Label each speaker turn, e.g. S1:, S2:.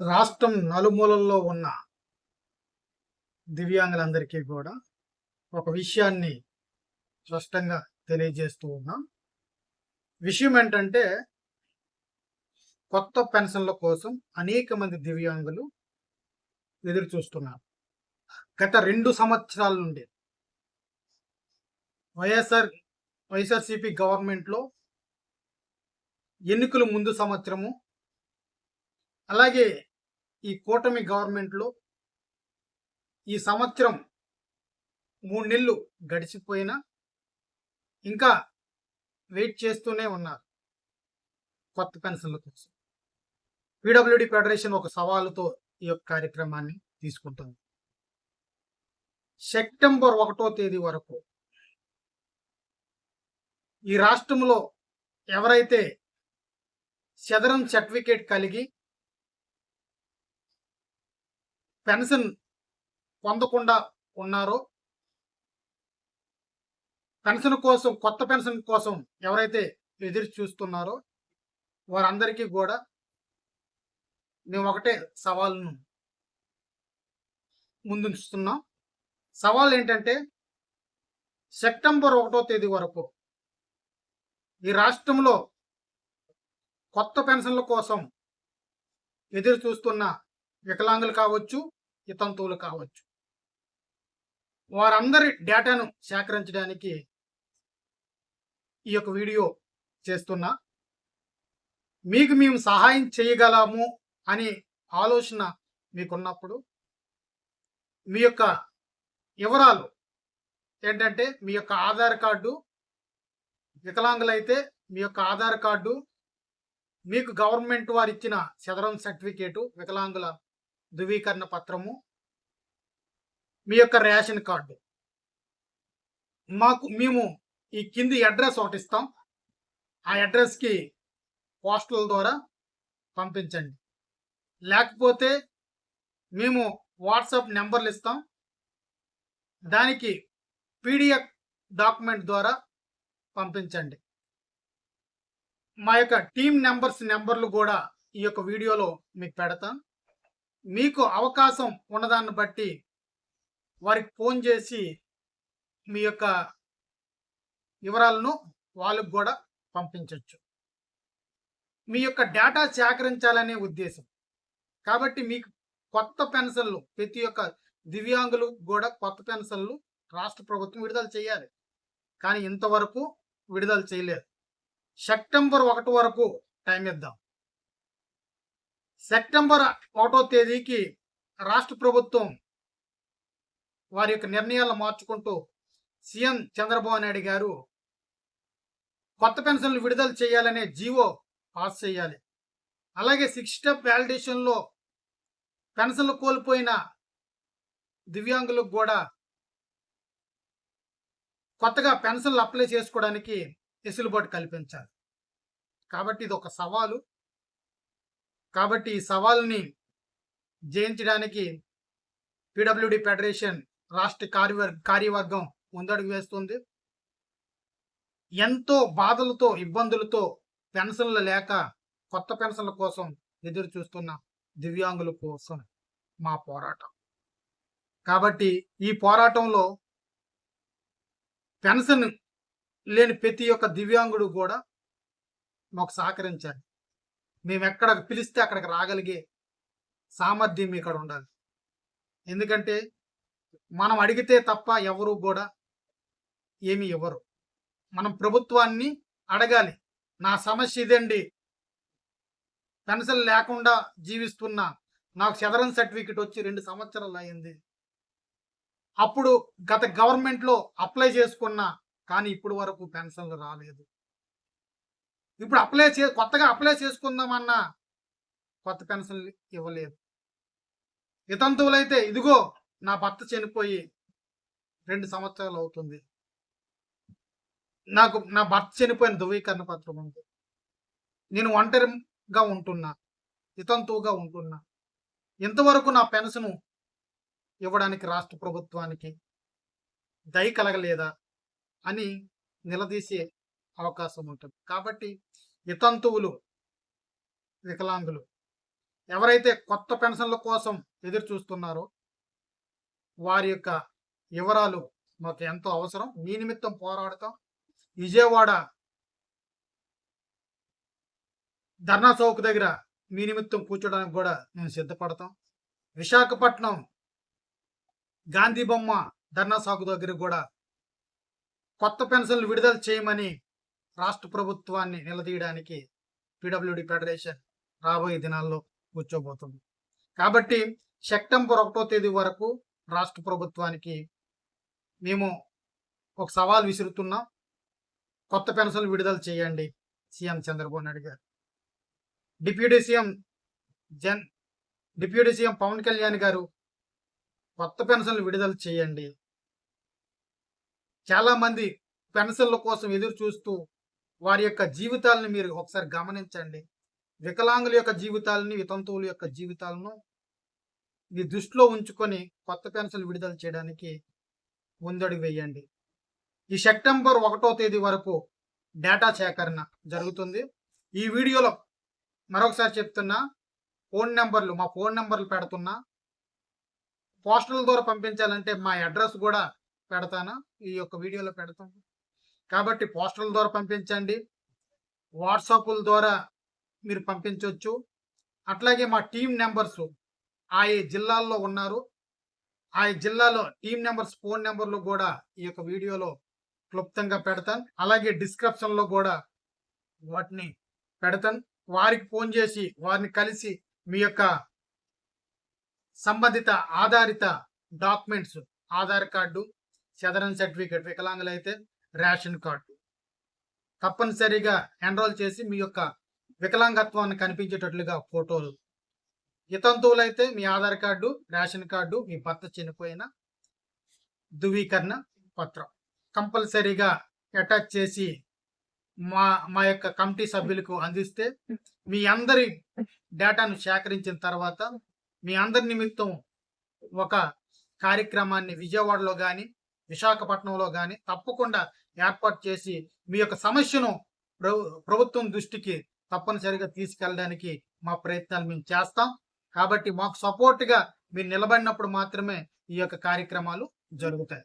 S1: రాష్ట్రం నలుమూలల్లో ఉన్న దివ్యాంగులందరికీ కూడా ఒక విషయాన్ని స్పష్టంగా తెలియజేస్తూ ఉన్నాం. విషయం ఏంటంటే కొత్త పెన్షన్ల కోసం అనేక మంది దివ్యాంగులు ఎదురు చూస్తున్నారు గత రెండు సంవత్సరాల నుండి వైఎస్ఆర్ వైఎస్ఆర్సిపి గవర్నమెంట్లో ఎన్నికలు ముందు సంవత్సరము అలాగే ఈ కూటమి గవర్నమెంట్లో ఈ సంవత్సరం మూడు నెలలు గడిచిపోయినా ఇంకా వెయిట్ చేస్తూనే ఉన్నారు కొత్త పెన్షన్ల కోసం. పీడబ్ల్యూడి ఫెడరేషన్ ఒక సవాలుతో ఈ యొక్క కార్యక్రమాన్ని తీసుకుంటుంది. సెప్టెంబర్ ఒకటో తేదీ వరకు ఈ రాష్ట్రంలో ఎవరైతే చదరం సర్టిఫికేట్ కలిగి పెన్షన్ పొందకుండా ఉన్నారో. పెన్షన్ కోసం కొత్త పెన్షన్ కోసం ఎవరైతే ఎదురు చూస్తున్నారో వారందరికీ కూడా మేము ఒకటే సవాల్ను ముందుంచుతున్నాం. సవాల్ ఏంటంటే సెప్టెంబర్ ఒకటో తేదీ వరకు ఈ రాష్ట్రంలో కొత్త పెన్షన్ల కోసం ఎదురు చూస్తున్న వికలాంగులు కావచ్చు ఇతంతువులు కావచ్చు. వారందరి డేటాను సేకరించడానికి ఈ యొక్క వీడియో చేస్తున్నా. మీకు మేము సహాయం చేయగలము అనే ఆలోచన మీకున్నప్పుడు మీ యొక్క వివరాలు ఏంటంటే మీ యొక్క ఆధార్ కార్డు వికలాంగులైతే మీ యొక్క ఆధార్ కార్డు మీకు గవర్నమెంట్ వారు ఇచ్చిన చదరం సర్టిఫికేటు వికలాంగుల ధృవీకరణ పత్రము. మీ యొక్క రేషన్ కార్డు. మాకు మేము ఈ కింది అడ్రస్ ఒకటి ఇస్తాం. ఆ అడ్రస్కి పోస్టల్ ద్వారా పంపించండి. లేకపోతే మేము వాట్సాప్ నెంబర్లు ఇస్తాం. దానికి పీడిఎఫ్ డాక్యుమెంట్ ద్వారా పంపించండి. మా యొక్క టీం నెంబర్స్ నెంబర్లు కూడా ఈ యొక్క వీడియోలో మీకు పెడతాం. మీకు అవకాశం ఉన్నదాన్ని బట్టి వారికి ఫోన్ చేసి మీ యొక్క వివరాలను వాళ్ళకు కూడా పంపించవచ్చు మీ యొక్క డేటా సేకరించాలనే ఉద్దేశం. కాబట్టి మీకు కొత్త పెన్షన్లు ప్రతి ఒక్క దివ్యాంగులు కూడా కొత్త పెన్షన్లు రాష్ట్ర ప్రభుత్వం విడుదల చేయాలి. కానీ ఇంతవరకు విడుదల చేయలేదు. సెప్టెంబర్ ఒకటి వరకు టైం ఇద్దాం. సెప్టెంబర్ ఒకటో తేదీకి రాష్ట్ర ప్రభుత్వం వారి యొక్క నిర్ణయాలను మార్చుకుంటూ సీఎం చంద్రబాబు నాయుడు గారు కొత్త పెన్షన్లు విడుదల చేయాలనే జీవో పాస్ చేయాలి. అలాగే సిక్స్ స్టెప్ వ్యాలిడేషన్లో పెన్షన్లు కోల్పోయిన దివ్యాంగులకు కూడా కొత్తగా పెన్షన్లు అప్లై చేసుకోవడానికి వెసులుబాటు కల్పించాలి. కాబట్టి ఇది ఒక సవాలు. కాబట్టి ఈ సవాల్ని జయించడానికి పిడబ్ల్యూడి ఫెడరేషన్ రాష్ట్ర కార్యవర్ కార్యవర్గం ముందడుగు వేస్తుంది. ఎంతో బాధలతో ఇబ్బందులతో పెన్షన్లు లేక కొత్త పెన్షన్ల కోసం ఎదురు చూస్తున్న దివ్యాంగుల కోసం మా పోరాటం. కాబట్టి ఈ పోరాటంలో పెన్షన్ లేని ప్రతి ఒక్క దివ్యాంగుడు కూడా మాకు సహకరించాలి. మేము ఎక్కడ పిలిస్తే అక్కడికి రాగలిగే సామర్థ్యం ఇక్కడ ఉండాలి ఎందుకంటే మనం అడిగితే తప్ప ఎవరు కూడా ఏమి ఇవ్వరు. మనం ప్రభుత్వాన్ని అడగాలి. నా సమస్య ఇదండి. పెన్షన్ లేకుండా జీవిస్తున్నా నాకు చదరం సర్టిఫికెట్ వచ్చి రెండు సంవత్సరాలు అయింది. అప్పుడు గత గవర్నమెంట్లో అప్లై చేసుకున్నా కానీ ఇప్పుడు వరకు పెన్షన్లు రాలేదు. ఇప్పుడు అప్లై చే కొత్తగా అప్లై చేసుకుందామన్నా కొత్త పెన్షన్ ఇవ్వలేదు. వితంతువులైతే ఇదిగో నా భర్త చనిపోయి రెండు సంవత్సరాలు అవుతుంది. నాకు నా భర్త చనిపోయిన ధృవీకరణ పత్రం ఉంది. నేను ఒంటరిగా ఉంటున్నా. వితంతువుగా ఉంటున్నా. ఇంతవరకు నా పెన్షన్ ఇవ్వడానికి రాష్ట్ర ప్రభుత్వానికి దయ కలగలేదా అని నిలదీసే అవకాశం ఉంటుంది. కాబట్టి వితంతువులు వికలాంగులు. ఎవరైతే కొత్త పెన్షన్ల కోసం ఎదురు చూస్తున్నారో వారి యొక్క వివరాలు మాకు ఎంతో అవసరం. మీ నిమిత్తం పోరాడతాం. విజయవాడ ధర్నా చౌక్ దగ్గర మీ నిమిత్తం కూర్చోడానికి కూడా మేము సిద్ధపడతాం. విశాఖపట్నం గాంధీ బొమ్మ ధర్నా చౌక్ దగ్గర కూడా కొత్త పెన్షన్లు విడుదల చేయమని రాష్ట్ర ప్రభుత్వాన్ని నిలదీయడానికి పిడబ్ల్యూడి ఫెడరేషన్ రాబోయే దినాల్లో కూర్చోబోతుంది. కాబట్టి సెప్టెంబర్ ఒకటో తేదీ వరకు రాష్ట్ర ప్రభుత్వానికి మేము ఒక సవాల్ విసురుతున్నాం. కొత్త పెన్షన్లు విడుదల చేయండి CM Chandrababu Naidu garu. Deputy CM Jan deputy CM Pawan Kalyan గారు కొత్త పెన్షన్లు విడుదల చేయండి. చాలామంది పెన్షన్ల కోసం ఎదురు చూస్తూ వారి యొక్క జీవితాలను మీరు ఒకసారి గమనించండి. వికలాంగుల యొక్క జీవితాలని వితంతువుల యొక్క జీవితాలను మీ దృష్టిలో ఉంచుకొని కొత్త పెన్షన్లు విడుదల చేయడానికి ముందడుగు వేయండి. ఈ సెప్టెంబర్ ఒకటో తేదీ వరకు డేటా సేకరణ జరుగుతుంది. ఈ వీడియోలో మరొకసారి చెప్తున్నా ఫోన్ నెంబర్లు మా ఫోన్ నెంబర్లు పెడుతున్నా పోస్టల్ ద్వారా పంపించాలంటే మా అడ్రస్ కూడా పెడతాను. ఈ యొక్క వీడియోలో పెడతాను. కాబట్టి పోస్టర్ల ద్వారా పంపించండి. వాట్సాప్ల ద్వారా మీరు పంపించవచ్చు అట్లాగే మా టీం నెంబర్స్ ఆయా జిల్లాల్లో ఉన్నారు ఆయా జిల్లాలో టీం నెంబర్స్ ఫోన్ నెంబర్లు కూడా ఈ యొక్క వీడియోలో క్లుప్తంగా పెడతాను. అలాగే డిస్క్రిప్షన్లో కూడా వాటిని పెడతాను. వారికి ఫోన్ చేసి వారిని కలిసి మీ యొక్క సంబంధిత ఆధారిత డాక్యుమెంట్స్ ఆధార్ కార్డు చదరన్ సర్టిఫికేట్ వికలాంగులు అయితే రేషన్ కార్డు. తప్పనిసరిగా ఎన్రోల్ చేసి మీ యొక్క వికలాంగత్వాన్ని కనిపించేటట్లుగా ఫోటోలు. ఇతంతువులైతే మీ ఆధార్ కార్డు రేషన్ కార్డు మీ భర్త చనిపోయిన ధృవీకరణ పత్రం. కంపల్సరీగా అటాచ్ చేసి మా మా యొక్క కమిటీ సభ్యులకు అందిస్తే మీ అందరి డేటాను సేకరించిన తర్వాత మీ అందరి నిమిత్తం ఒక కార్యక్రమాన్ని విజయవాడలో కానీ విశాఖపట్నంలో కానీ తప్పకుండా ఏర్పాటు చేసి మీ యొక్క సమస్యను ప్రభుత్వం దృష్టికి తప్పనిసరిగా తీసుకెళ్ళడానికి మా ప్రయత్నాలు మేము చేస్తాం. కాబట్టి మాకు సపోర్ట్గా మీరు నిలబడినప్పుడు మాత్రమే ఈ యొక్క కార్యక్రమాలు జరుగుతాయి.